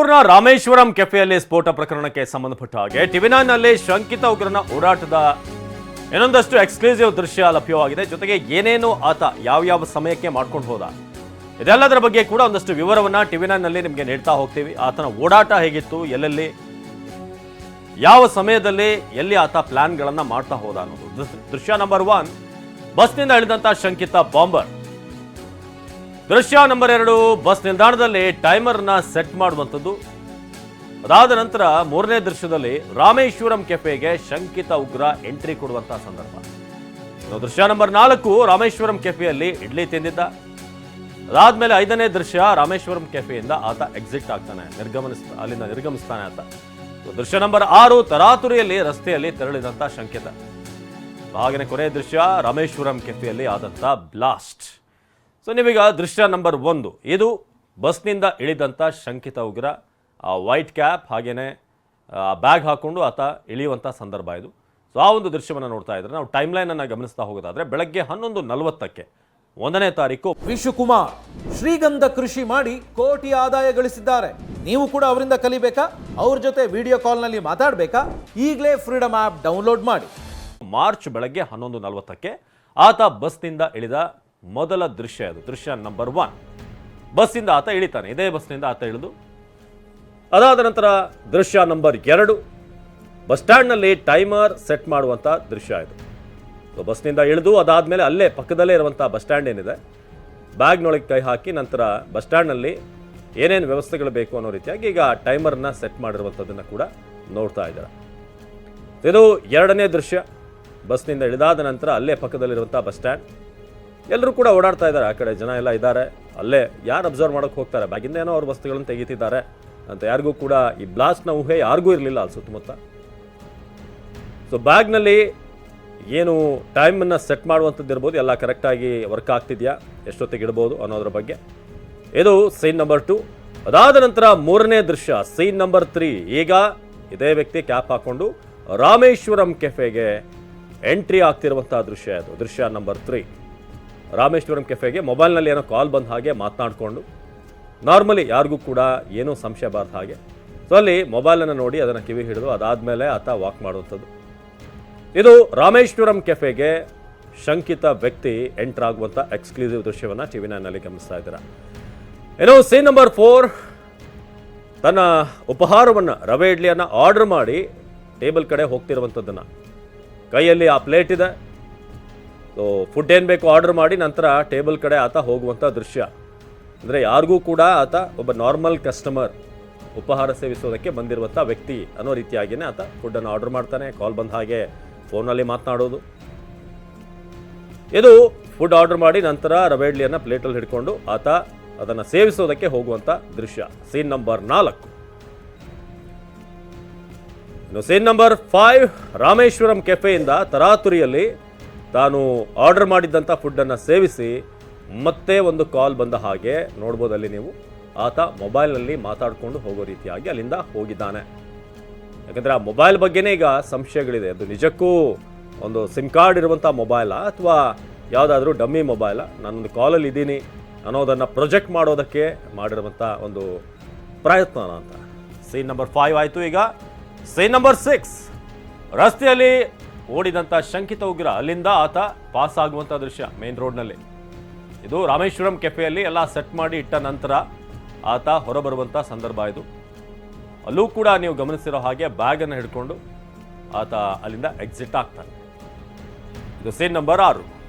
ಬೆಂಗಳೂರಿನ ರಾಮೇಶ್ವರಂ ಕೆಫೆಯಲ್ಲಿ ಸ್ಫೋಟ ಪ್ರಕರಣಕ್ಕೆ ಸಂಬಂಧಪಟ್ಟ ಹಾಗೆ ಟಿವಿನಾನಲ್ಲಿ ಶಂಕಿತ ಉಗ್ರನ ಓಡಾಟದ ಇನ್ನೊಂದಷ್ಟು ಎಕ್ಸ್ಕ್ಲೂಸಿವ್ ದೃಶ್ಯ ಲಭ್ಯವಾಗಿದೆ. ಜೊತೆಗೆ ಏನೇನು ಆತ ಯಾವ ಯಾವ ಸಮಯಕ್ಕೆ ಮಾಡ್ಕೊಂಡು ಹೋದ? ಇದೆಲ್ಲದರ ಬಗ್ಗೆ ಕೂಡ ಒಂದಷ್ಟು ವಿವರವನ್ನ ಟಿವಿನಾನಲ್ಲಿ ನಿಮಗೆ ನೀಡ್ತಾ ಹೋಗ್ತೀವಿ. ಆತನ ಓಡಾಟ ಹೇಗಿತ್ತು? ಎಲ್ಲೆಲ್ಲಿ? ಯಾವ ಸಮಯದಲ್ಲಿ ಎಲ್ಲಿ ಆತ ಪ್ಲಾನ್ಗಳನ್ನ ಮಾಡ್ತಾ ಹೋದ ಅನ್ನೋದು. ದೃಶ್ಯ ನಂಬರ್ ಒನ್, ಬಸ್ನಿಂದ ಇಳಿದಂತಹ ಶಂಕಿತ ಬಾಂಬರ್. ದೃಶ್ಯ ನಂಬರ್ ಎರಡು ಬಸ್ ನಿಲ್ದಾಣದಲ್ಲಿ ಟೈಮರ್ನ ಸೆಟ್ ಮಾಡುವಂಥದ್ದು. ಅದಾದ ನಂತರ ಮೂರನೇ ದೃಶ್ಯದಲ್ಲಿ ರಾಮೇಶ್ವರಂ ಕೆಫೆಗೆ ಶಂಕಿತ ಉಗ್ರ ಎಂಟ್ರಿ ಕೊಡುವಂತಹ ಸಂದರ್ಭ. ದೃಶ್ಯ ನಂಬರ್ ನಾಲ್ಕು, ರಾಮೇಶ್ವರಂ ಕೆಫೆಯಲ್ಲಿ ಇಡ್ಲಿ ತಿಂದಿದ್ದ. ಅದಾದ್ಮೇಲೆ ಐದನೇ ದೃಶ್ಯ, ರಾಮೇಶ್ವರಂ ಕೆಫೆಯಿಂದ ಆತ ಎಕ್ಸಿಟ್ ಆಗ್ತಾನೆ ನಿರ್ಗಮನಿಸ್ ಅಲ್ಲಿಂದ ನಿರ್ಗಮಿಸ್ತಾನೆ ಇನ್ನು ದೃಶ್ಯ ನಂಬರ್ ಆರು, ತರಾತುರಿಯಲ್ಲಿ ರಸ್ತೆಯಲ್ಲಿ ತೆರಳಿದಂತ ಶಂಕಿತ. ಹಾಗೆಯೇ ಕೊನೆಯ ದೃಶ್ಯ, ರಾಮೇಶ್ವರಂ ಕೆಫೆಯಲ್ಲಿ ಆದಂತ ಬ್ಲಾಸ್ಟ್ ಸೊ ನೀವೀಗ ದೃಶ್ಯ ನಂಬರ್ ಒಂದು. ಇದು ಬಸ್ನಿಂದ ಇಳಿದಂಥ ಶಂಕಿತ ಉಗ್ರ. ವೈಟ್ ಕ್ಯಾಪ್ ಹಾಗೆಯೇ ಬ್ಯಾಗ್ ಹಾಕೊಂಡು ಆತ ಇಳಿಯುವಂಥ ಸಂದರ್ಭ ಇದು. ಸೊ ಆ ಒಂದು ದೃಶ್ಯವನ್ನು ನೋಡ್ತಾ ಇದ್ರೆ ನಾವು ಟೈಮ್ ಲೈನನ್ನು ಗಮನಿಸ್ತಾ ಹೋಗೋದಾದರೆ ಬೆಳಗ್ಗೆ ಹನ್ನೊಂದು ನಲವತ್ತಕ್ಕೆ ಒಂದನೇ ತಾರೀಕು ವಿಶುಕುಮಾರ್ ಶ್ರೀಗಂಧ ಕೃಷಿ ಮಾಡಿ ಕೋಟಿ ಆದಾಯ ಗಳಿಸಿದ್ದಾರೆ. ನೀವು ಕೂಡ ಅವರಿಂದ ಕಲಿಬೇಕಾ? ಅವ್ರ ಜೊತೆ ವಿಡಿಯೋ ಕಾಲ್ನಲ್ಲಿ ಮಾತಾಡಬೇಕಾ? ಈಗಲೇ ಫ್ರೀಡಮ್ ಆ್ಯಪ್ ಡೌನ್ಲೋಡ್ ಮಾಡಿ. ಮಾರ್ಚ್ ಬೆಳಗ್ಗೆ ಹನ್ನೊಂದು ನಲವತ್ತಕ್ಕೆ ಆತ ಬಸ್ನಿಂದ ಇಳಿದ ಮೊದಲ ದೃಶ್ಯ ಅದು. ದೃಶ್ಯ ನಂಬರ್ ಒನ್ ಬಸ್ಸಿಂದ ಆತ ಇಳಿತಾನೆ. ಇದೇ ಬಸ್ನಿಂದ ಆತ ಇಳಿದು, ಅದಾದ ನಂತರ ದೃಶ್ಯ ನಂಬರ್ ಎರಡು. ಬಸ್ ಸ್ಟ್ಯಾಂಡ್ನಲ್ಲಿ ಟೈಮರ್ ಸೆಟ್ ಮಾಡುವಂಥ ದೃಶ್ಯ ಇದು. ಸೊ ಬಸ್ನಿಂದ ಇಳಿದು, ಅದಾದಮೇಲೆ ಅಲ್ಲೇ ಪಕ್ಕದಲ್ಲೇ ಇರುವಂಥ ಬಸ್ ಸ್ಟ್ಯಾಂಡ್ ಏನಿದೆ ಬ್ಯಾಗ್ನೊಳಗೆ ಕೈ ಹಾಕಿ ನಂತರ ಬಸ್ ಸ್ಟ್ಯಾಂಡ್ನಲ್ಲಿ ಏನೇನು ವ್ಯವಸ್ಥೆಗಳು ಬೇಕು ಅನ್ನೋ ರೀತಿಯಾಗಿ ಈಗ ಟೈಮರ್ನ ಸೆಟ್ ಮಾಡಿರುವಂಥದ್ದನ್ನು ಕೂಡ ನೋಡ್ತಾ ಇದ್ದಾರೆ. ಇದು ಎರಡನೇ ದೃಶ್ಯ. ಬಸ್ನಿಂದ ಇಳಿದಾದ ನಂತರ ಅಲ್ಲೇ ಪಕ್ಕದಲ್ಲಿರುವಂಥ ಬಸ್ ಸ್ಟ್ಯಾಂಡ್. ಎಲ್ಲರೂ ಕೂಡ ಓಡಾಡ್ತಾ ಇದ್ದಾರೆ. ಆ ಕಡೆ ಜನ ಎಲ್ಲ ಇದ್ದಾರೆ. ಅಲ್ಲೇ ಯಾರು ಅಬ್ಸರ್ವ್ ಮಾಡೋಕೆ ಹೋಗ್ತಾರೆ? ಬ್ಯಾಗಿಂದ ಏನೋ ಅವ್ರ ವಸ್ತುಗಳನ್ನು ತೆಗೀತಿದ್ದಾರೆ. ಅಂತ ಯಾರಿಗೂ ಕೂಡ ಈ ಬ್ಲಾಸ್ಟ್ನ ಊಹೆ ಯಾರಿಗೂ ಇರಲಿಲ್ಲ ಅಲ್ಲಿ ಸುತ್ತಮುತ್ತ. ಸೊ ಬ್ಯಾಗ್ನಲ್ಲಿ ಏನು ಟೈಮನ್ನು ಸೆಟ್ ಮಾಡುವಂಥದ್ದು ಇರ್ಬೋದು. ಎಲ್ಲ ಕರೆಕ್ಟಾಗಿ ವರ್ಕ್ ಆಗ್ತಿದೆಯಾ? ಎಷ್ಟೊತ್ತಿಗೆ ಇಡ್ಬೋದು ಅನ್ನೋದ್ರ ಬಗ್ಗೆ. ಇದು ಸೈನ್ ನಂಬರ್ ಟು ಅದಾದ ನಂತರ ಮೂರನೇ ದೃಶ್ಯ ಸೈನ್ ನಂಬರ್ ತ್ರೀ ಈಗ ಇದೇ ವ್ಯಕ್ತಿ ಕ್ಯಾಪ್ ಹಾಕ್ಕೊಂಡು ರಾಮೇಶ್ವರಂ ಕೆಫೆಗೆ ಎಂಟ್ರಿ ಆಗ್ತಿರುವಂತಹ ದೃಶ್ಯ ಅದು ದೃಶ್ಯ ನಂಬರ್ ತ್ರೀ ರಾಮೇಶ್ವರಂ ಕೆಫೆಗೆ ಮೊಬೈಲ್ನಲ್ಲಿ ಏನೋ ಕಾಲ್ ಬಂದ ಹಾಗೆ ಮಾತನಾಡಿಕೊಂಡು, ನಾರ್ಮಲಿ ಯಾರಿಗೂ ಕೂಡ ಏನೂ ಸಂಶಯ ಬಾರದ ಹಾಗೆ. ಸೊ ಅಲ್ಲಿ ಮೊಬೈಲನ್ನು ನೋಡಿ ಅದನ್ನು ಕಿವಿ ಹಿಡಿದು ಅದಾದಮೇಲೆ ಆತ ವಾಕ್ ಮಾಡುವಂಥದ್ದು. ಇದು ರಾಮೇಶ್ವರಂ ಕೆಫೆಗೆ ಶಂಕಿತ ವ್ಯಕ್ತಿ ಎಂಟರ್ ಆಗುವಂಥ ಎಕ್ಸ್ಕ್ಲೂಸಿವ್ ದೃಶ್ಯವನ್ನು ಟಿ ವಿ ನೈನಲ್ಲಿ ಗಮನಿಸ್ತಾ ಇದ್ದೀರಾ. ಏನೋ ಸೀನ್ ನಂಬರ್ ಫೋರ್ ತನ್ನ ಉಪಹಾರವನ್ನು ರವೆ ಇಡ್ಲಿಯನ್ನು ಆರ್ಡರ್ ಮಾಡಿ ಟೇಬಲ್ ಕಡೆ ಹೋಗ್ತಿರುವಂಥದ್ದನ್ನು. ಕೈಯಲ್ಲಿ ಆ ಪ್ಲೇಟ್ ಇದೆ. ಸೊ ಫುಡ್ ಏನು ಬೇಕು ಆರ್ಡರ್ ಮಾಡಿ ನಂತರ ಟೇಬಲ್ ಕಡೆ ಆತ ಹೋಗುವಂಥ ದೃಶ್ಯ. ಅಂದರೆ ಯಾರಿಗೂ ಕೂಡ ಆತ ಒಬ್ಬ ನಾರ್ಮಲ್ ಕಸ್ಟಮರ್ ಉಪಹಾರ ಸೇವಿಸೋದಕ್ಕೆ ಬಂದಿರುವಂಥ ವ್ಯಕ್ತಿ ಅನ್ನೋ ರೀತಿಯಾಗಿಯೇ ಆತ ಫುಡ್ಡನ್ನು ಆರ್ಡರ್ ಮಾಡ್ತಾನೆ ಕಾಲ್ ಬಂದ ಹಾಗೆ ಫೋನಲ್ಲಿ ಮಾತನಾಡೋದು. ಇದು ಫುಡ್ ಆರ್ಡರ್ ಮಾಡಿ ನಂತರ ರವೆ ಇಡ್ಲಿಯನ್ನು ಪ್ಲೇಟಲ್ಲಿ ಹಿಡ್ಕೊಂಡು ಆತ ಅದನ್ನು ಸೇವಿಸೋದಕ್ಕೆ ಹೋಗುವಂಥ ದೃಶ್ಯ. ಸೀನ್ ನಂಬರ್ ನಾಲ್ಕು. ಇನ್ನು ಸೀನ್ ನಂಬರ್ ಫೈವ್ ರಾಮೇಶ್ವರಂ ಕೆಫೆಯಿಂದ ತರಾತುರಿಯಲ್ಲಿ ತಾನು ಆರ್ಡರ್ ಮಾಡಿದ್ದಂಥ ಫುಡ್ಡನ್ನು ಸೇವಿಸಿ ಮತ್ತೆ ಒಂದು ಕಾಲ್ ಬಂದ ಹಾಗೆ ನೋಡ್ಬೋದು ಅಲ್ಲಿ ನೀವು. ಆತ ಮೊಬೈಲ್ನಲ್ಲಿ ಮಾತಾಡಿಕೊಂಡು ಹೋಗೋ ರೀತಿಯಾಗಿ ಅಲ್ಲಿಂದ ಹೋಗಿದ್ದಾನೆ. ಯಾಕಂದರೆ ಆ ಮೊಬೈಲ್ ಬಗ್ಗೆನೇ ಈಗ ಸಂಶಯಗಳಿದೆ. ಅದು ನಿಜಕ್ಕೂ ಒಂದು ಸಿಮ್ ಕಾರ್ಡ್ ಇರುವಂಥ ಮೊಬೈಲಾ ಅಥವಾ ಯಾವುದಾದ್ರೂ ಡಮ್ಮಿ ಮೊಬೈಲಾ? ನಾನೊಂದು ಕಾಲಲ್ಲಿ ಇದ್ದೀನಿ. ಅನ್ನೋದನ್ನು ಪ್ರೊಜೆಕ್ಟ್ ಮಾಡೋದಕ್ಕೆ ಮಾಡಿರುವಂಥ ಒಂದು ಪ್ರಯತ್ನ ಅಂತ. ಸೀನ್ ನಂಬರ್ ಫೈವ್ ಆಯಿತು ಈಗ. Scene number six. ರಸ್ತೆಯಲ್ಲಿ ಓಡಿದಂಥ ಶಂಕಿತ ಉಗ್ರ. ಅಲ್ಲಿಂದ ಆತ ಪಾಸ್ ಆಗುವಂಥ ದೃಶ್ಯ ಮೇನ್ ರೋಡ್ನಲ್ಲಿ. ಇದು ರಾಮೇಶ್ವರಂ ಕೆಫೆಯಲ್ಲಿ ಎಲ್ಲ ಸೆಟ್ ಮಾಡಿ ಇಟ್ಟ ನಂತರ ಆತ ಹೊರಬರುವಂಥ ಸಂದರ್ಭ ಇದು. ಅಲ್ಲೂ ಕೂಡ ನೀವು ಗಮನಿಸಿರೋ ಹಾಗೆ ಬ್ಯಾಗನ್ನು ಹಿಡ್ಕೊಂಡು ಆತ ಅಲ್ಲಿಂದ ಎಕ್ಸಿಟ್ ಆಗ್ತಾನೆ. ಇದು ಸೀನ್ ನಂಬರ್ ಆರು.